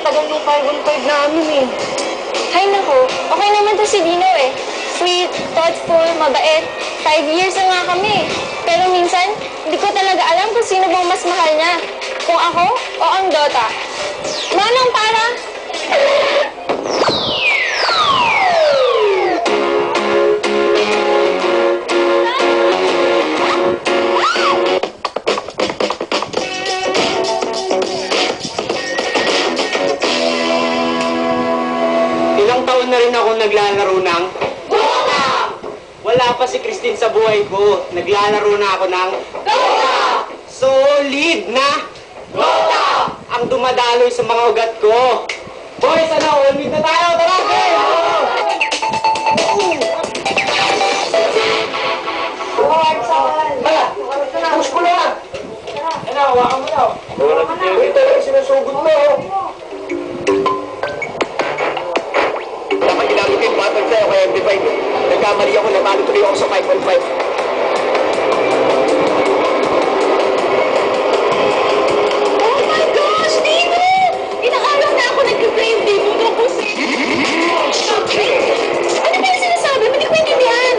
tagal ng 515 namin eh. Hay nako, okay naman to si Dino eh. Sweet, thoughtful, mabait. Five years na nga kami. Pero minsan, hindi ko talaga alam kung sino bang mas mahal niya. Kung ako o ang Dota. Manong para? Naglalaro ng... Wala pa si Christine sa buhay ko. Naglalaro na ako ng... Solid na... Ang dumadaloy sa mga ugat ko. Boys, ano? All na tayo!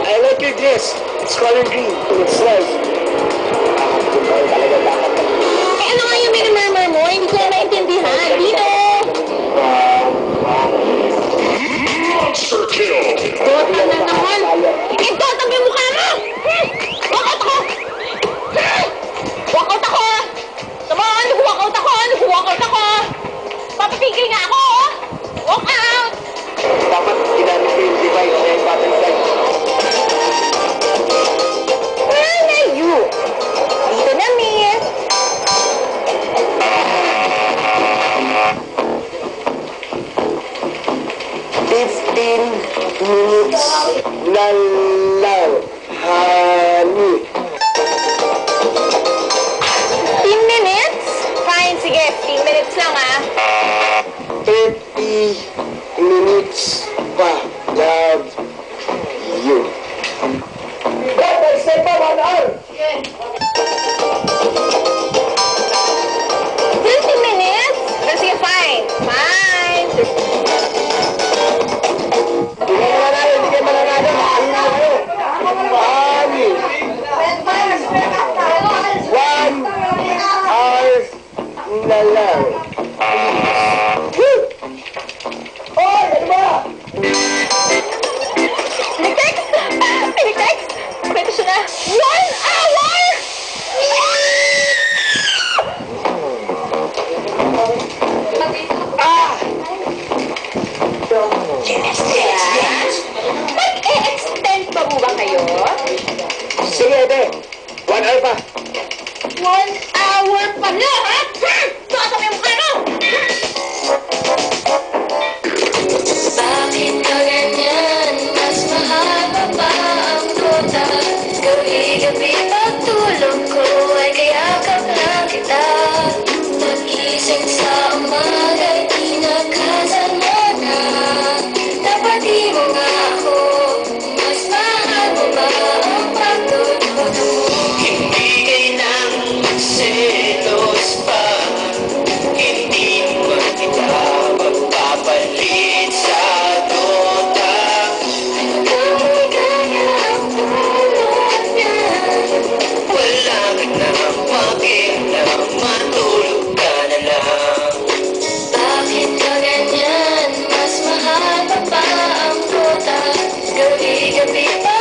I like your dress. It's color green. It's nice. Eh ano nga yung minimurmur mo? Hindi ko na maintindihan. Dino! Monster kill! Minutes na lang, honey. 15 minutes? Fine, sige. 15 minutes lang, ah. 30 minutes pa. Love you. Dapat step pa, one hour. 30 Oy, ano ba? Pinag-text? Pinag-text? Pwede siya na. One hour! Ah! Mag-e-extend pa mo ba kayo? Sige, ate. One hour pa. One hour pa na, ha? Thank you.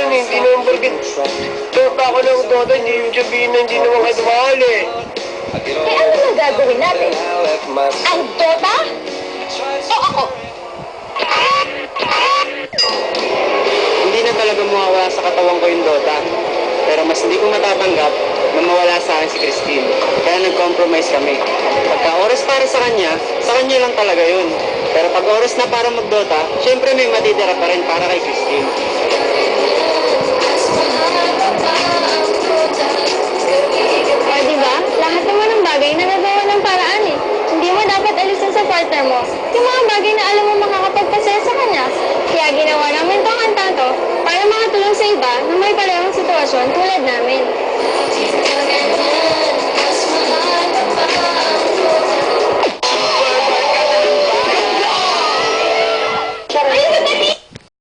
Ganun eh. Hindi naman porkit Tota ako ng tota, hindi yung sabihin na hindi naman kayo mahal eh. Eh ano na gagawin natin? Ang Dota? O ako? Hindi na talaga mawawala sa katawan ko yung Dota. Pero mas hindi ko matatanggap na mawala sa akin si Christine. Kaya nag-compromise kami. Pagka oras para sa kanya, sa kanya lang talaga yun. Pero pag oras na para mag-Dota, syempre may matitira pa rin para kay Christine. tenemos